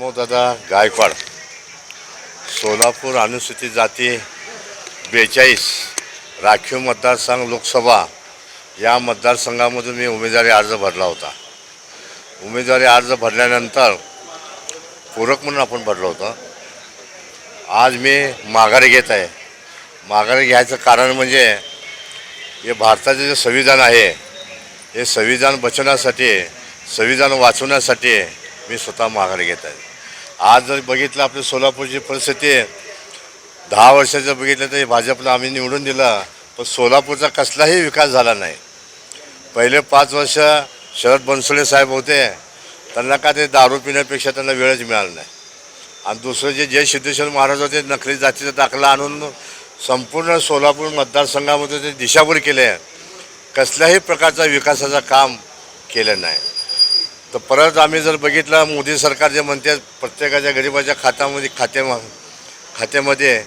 दादा गायकवाड. सोलापूर अनुसूचित जाती बेचाळीस राखीव मतदारसंघ लोकसभा. या मतदारसंघामधून मी उमेदवारी अर्ज भरला होता. उमेदवारी अर्ज भरल्यानंतर पूरक म्हणून आपण भरलं होतं. आज मी माघारी घेत आहे. माघारी घ्यायचं कारण म्हणजे हे भारताचे जे संविधान आहे हे संविधान बचवण्यासाठी संविधान वाचवण्यासाठी मी स्वतः माघारी घेत आहे. आज जर बघितलं आपली सोलापूरची परिस्थिती दहा वर्षाचं बघितलं तर भाजपला आम्ही निवडून दिलं पण सोलापूरचा कसलाही विकास झाला नाही. पहिले पाच वर्ष शरद बनसोडे साहेब होते त्यांना का ते दारू पिण्यापेक्षा त्यांना वेळच मिळाला नाही. आणि दुसरं जे जय सिद्धेश्वर महाराज होते नकली जातीचा दाखला आणून संपूर्ण सोलापूर मतदारसंघामध्ये ते दिशाभूल केले कसल्याही प्रकारचा विकासाचं काम केलं नाही. तर परत आम्ही जर बघितलं मोदी सरकार जे म्हणते प्रत्येकाच्या गरिबाच्या खात्यामध्ये खाते खात्यामध्ये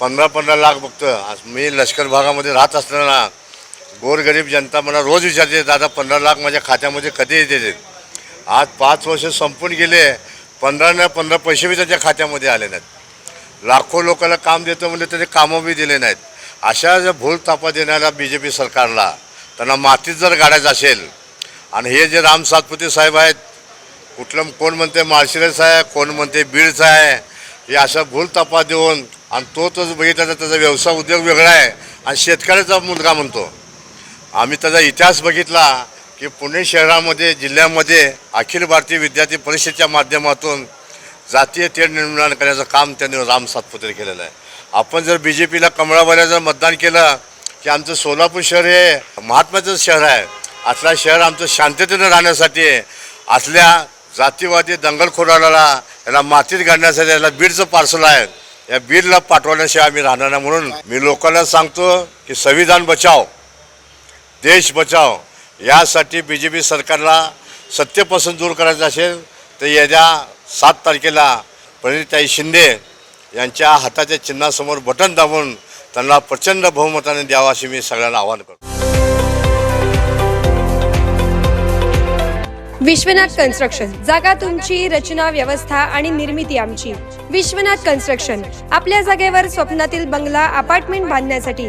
पंधरा पंधरा लाख बघतो आज मी लष्कर भागामध्ये राहत असताना गोरगरीब जनता मला रोज विचारते दादा पंधरा लाख माझ्या खात्यामध्ये कधी येते आज पाच वर्ष संपून गेले पंधरा ना पंधरा पैसे बी त्याच्या खात्यामध्ये आले नाहीत. लाखो लोकांना काम देतो म्हणजे त्याचे कामं बी दिले नाहीत. अशा ज्या भूल तापा देणाऱ्या बी जे पी सरकारला त्यांना मातीत जर गाडायचं असेल आणि हे जे राम सातपुते साहेब आहेत कुठलं कोण म्हणते माळशिरस आहे कोण म्हणते बीडचा आहे हे अशा भूल तपा देऊन आणि तो तोच बघितला तर त्याचा व्यवसाय उद्योग वेगळा आहे आणि शेतकऱ्याचा मुलगा म्हणतो. आम्ही त्याचा इतिहास बघितला की पुणे शहरामध्ये जिल्ह्यामध्ये अखिल भारतीय विद्यार्थी परिषदेच्या माध्यमातून जातीय तेढ निर्माण करण्याचं काम त्यांनी राम सातपुते केलेलं आहे. आपण जर बी जे पीला कमळावाल्या जर मतदान केलं की आमचं सोलापूर शहर हे महात्म्याचं शहर आहे असला शहर आमचं शांततेनं राहण्यासाठी आहे. असल्या जातीवादी दंगलखोराला याला मातीत घालण्यासाठी याला बीडचं पार्सल आहे या बीडला पाठवण्याशिवाय आम्ही राहणार नाही म्हणून मी लोकांना सांगतो की संविधान बचाव देश बचाव यासाठी बी जे पी सरकारला सत्तेपासून दूर करायचं असेल तर येत्या सात तारखेला प्रणिताई शिंदे यांच्या हाताच्या चिन्हासमोर बटन दाबून त्यांना प्रचंड बहुमताने द्यावं अशी मी सगळ्यांना आवाहन करतो विश्वनाथ कन्स्ट्रक्शन. जागा तुमची रचना व्यवस्था आणि निर्मिती आमची. विश्वनाथ कन्स्ट्रक्शन. आपल्या जागेवर स्वप्नातील बंगला अपार्टमेंट बांधण्यासाठी